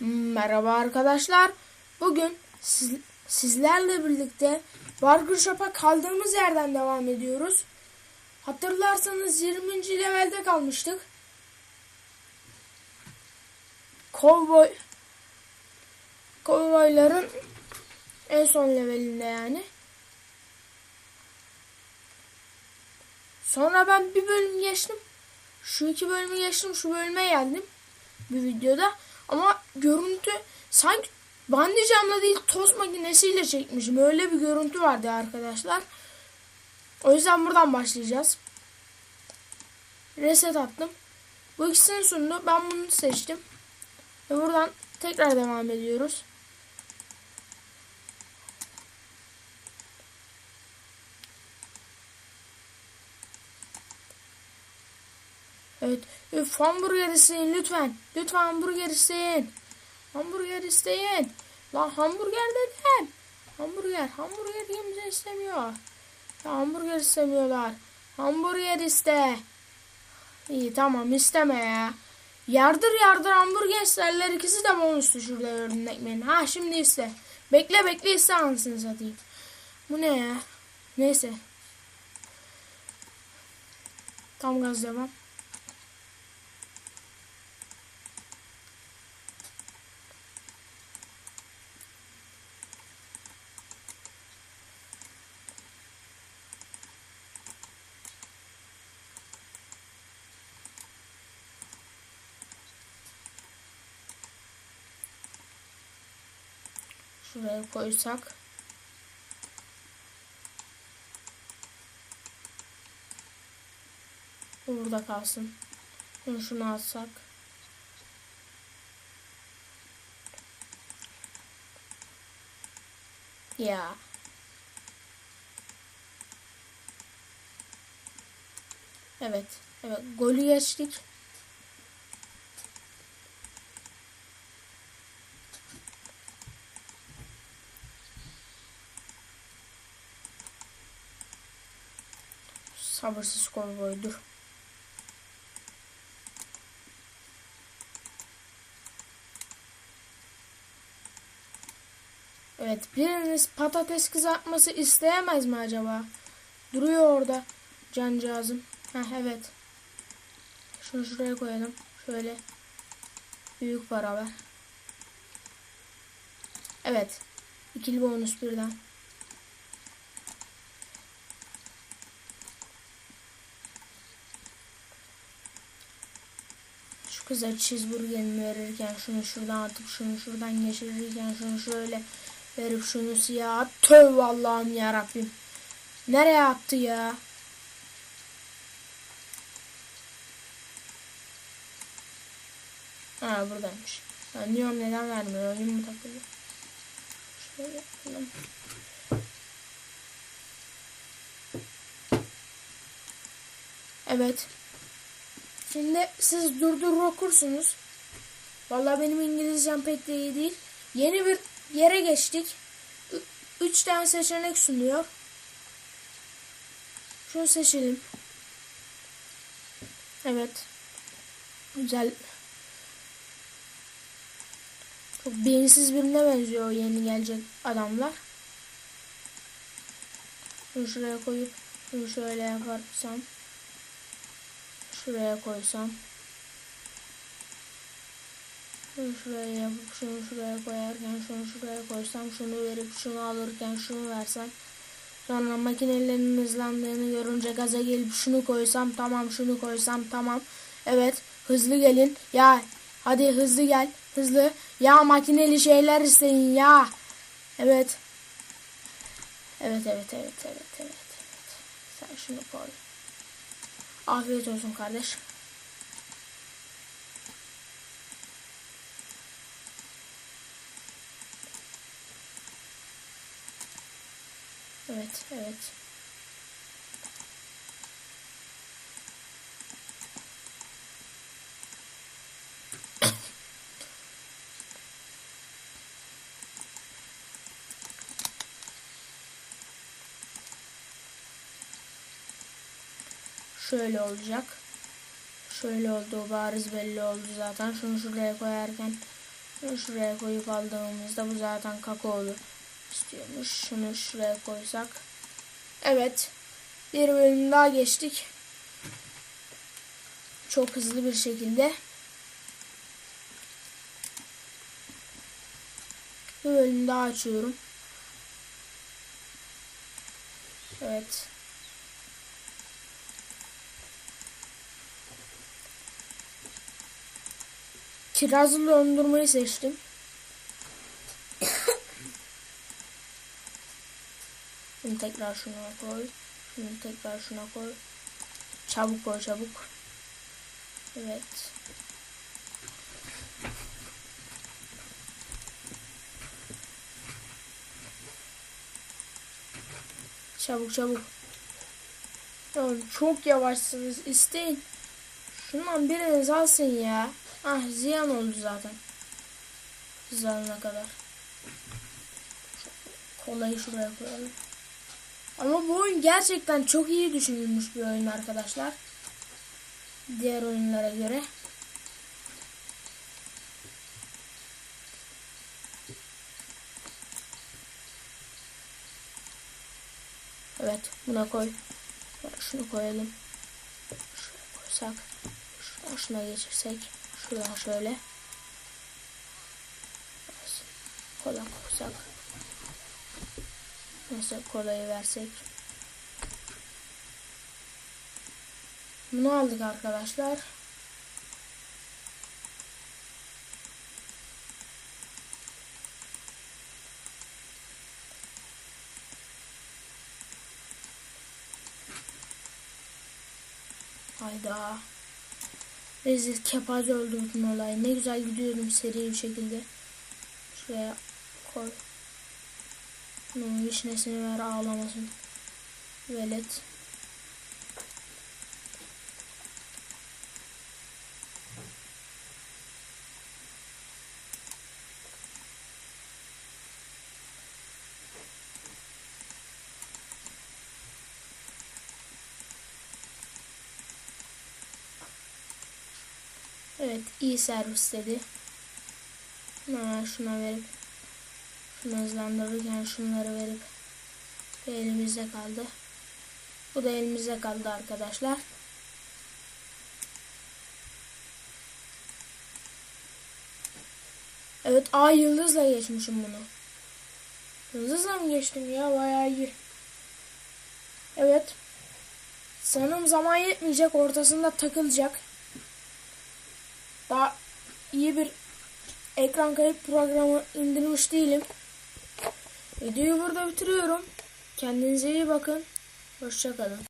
Merhaba arkadaşlar. Bugün siz, sizlerle birlikte Burger Shop'a kaldığımız yerden devam ediyoruz. Hatırlarsanız 20. levelde kalmıştık. Cowboy Cowboyların en son levelinde yani. Sonra ben bir bölüm geçtim. Şu iki bölümü geçtim. Şu bölüme geldim. Bir videoda. Ama görüntü sanki bandicamla değil toz makinesiyle çekmişim. Öyle bir görüntü vardı arkadaşlar. O yüzden buradan başlayacağız. Reset attım. Bu ikisini sundu. Ben bunu seçtim. Ve buradan tekrar devam ediyoruz. Evet. Üf, hamburger isteyin lütfen. Lütfen hamburger isteyin. Hamburger isteyin. Lan hamburger dedim. Hamburger. Hamburger kimse istemiyor. Ya hamburger istemiyorlar. Hamburger iste. İyi tamam isteme ya. Yardır yardır hamburger isterler. İkisi de bonuslu şurada gördüğün ekmeğin. Ha şimdi iste. Bekle bekle iste anasını satayım. Bu ne ya? Neyse. Tam gaz devam. Şuraya koysak. Burada kalsın. Bunu şunu atsak. Ya. Evet. Evet. Golü geçtik. Sabırsız kovboydur. Evet biriniz patates kızartması isteyemez mi acaba? Duruyor orada cancağızım. Heh evet. Şunu şuraya koyalım. Şöyle. Büyük para ver. Evet. İkili bonus birden. Kıza cheeseburgerimi verirken şunu şuradan atıp şunu şuradan geçirirken şunu şöyle verip şunu siyah tövbe Allah'ım ya Rabbim. Nereye attı ya? Ha buradaymış. Ben diyorum neden vermiyor? Oyun mu takılıyor? Şöyle yapalım. Evet. Şimdi siz durdur okursunuz. Vallahi benim İngilizcem pek de iyi değil. Yeni bir yere geçtik. Üç tane seçenek sunuyor. Şunu seçelim. Evet. Güzel. Çok beyinsiz birine benziyor yeni gelecek adamlar. Şunu şuraya koyup şunu şöyle yaparsam şuraya koysam. Şunu şuraya yapıp şunu şuraya koyarken şunu şuraya koysam şunu verip şunu alırken şunu versem. Sonra makinelerin hızlandığını görünce gaza gelip şunu koysam tamam şunu koysam tamam. Evet hızlı gelin. Ya hadi hızlı gel hızlı. Ya makineli şeyler isteyin ya. Evet. Evet evet evet evet evet evet. Sen şunu koy Afiyet olsun kardeş. Evet, evet. Şöyle olacak. Şöyle olduğu bariz belli oldu zaten. Şunu şuraya koyarken Şunu şuraya koyup aldığımızda bu zaten kakaolu istiyormuş. Şunu şuraya koysak. Evet. Bir bölüm daha geçtik. Çok hızlı bir şekilde. Bir bölüm daha açıyorum. Evet. Kirazlı dondurmayı seçtim. Şimdi tekrar şuna koy. Şimdi tekrar şuna koy. Çabuk koy çabuk. Evet. Çabuk çabuk. Ya çok yavaşsınız. İsteyin. Şundan biriniz alsın ya. Ah ziyan oldu zaten. Siz alana kadar. Kolayı şuraya koyalım. Ama bu oyun gerçekten çok iyi düşünülmüş bir oyun arkadaşlar. Diğer oyunlara göre. Evet buna koy. Şunu koyalım. Şuraya koysak. Şuna geçirsek. Şuradan şöyle. Kola koysak. Mesela kolayı versek. Bunu aldık arkadaşlar. Hayda. Rezil kepaze öldürdün olayı. Ne güzel gidiyordum seri bir şekilde. Şuraya koy. Bunun vişnesini ver ağlamasın. Velet. Evet iyi servis dedi. Hemen şuna verip şunu hızlandırırken şunları verip bu elimizde kaldı. Bu da elimizde kaldı arkadaşlar. Evet A yıldızla geçmişim bunu. Yıldızla mı geçtim ya bayağı iyi. Evet. Sanırım zaman yetmeyecek ortasında takılacak. Daha iyi bir ekran kayıt programı indirmiş değilim. Videoyu burada bitiriyorum. Kendinize iyi bakın. Hoşçakalın.